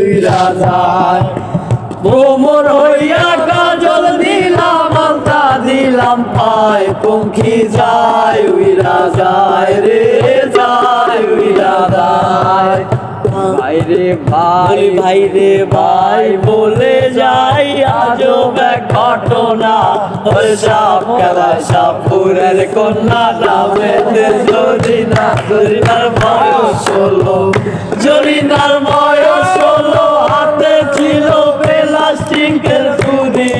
উইরা যায়। ভ্রমর হইয়া কাজল দিলাম, আলতা দিলাম, পায় পঙ্খী যায়, উইরা যায় রে, যায়, উইরা যায়। ভাইরে ভাই ভাইরে ভাই, বলে যাই এক ঘটনা। ওই সাপ খেলায় সাপুরের কন্যা নামেতে জরিনা জরিনার বয়স হলো জরিনার বয়স প্লাস্টিকের ফুদি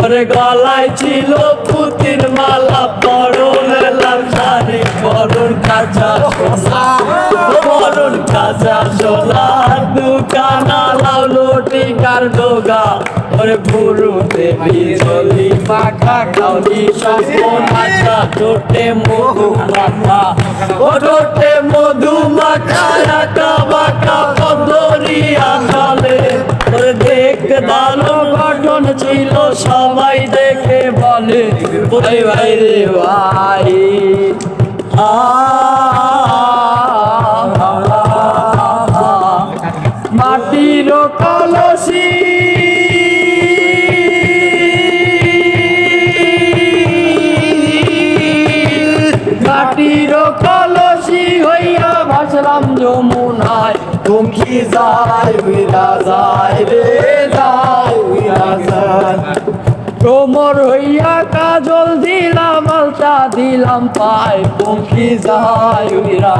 ওরে গলায় ছিল পুতির মালা পরনে লাল শাড়ি পরন কাঁচা সোনা পরন কাঁচা সোনা দুকানা লাউ লোটি কার ডোগা। ওরে ভুরু দেবী জলি পাখা কাউলি সপন আশা ঠোঁটে মাখা, ও ঠোঁটে মাখা সবাই দেখে বলে ভাই ভাই রে ভাই। মাটির কলসি। মাটির কলসি হইয়া ভাসলাম যমুনায়। তুমি যায় উইরা যায় রে যায় কোমর হইয়া কাজল দিলাম আলতা দিলাম পায় পঙ্খী যায় উইরা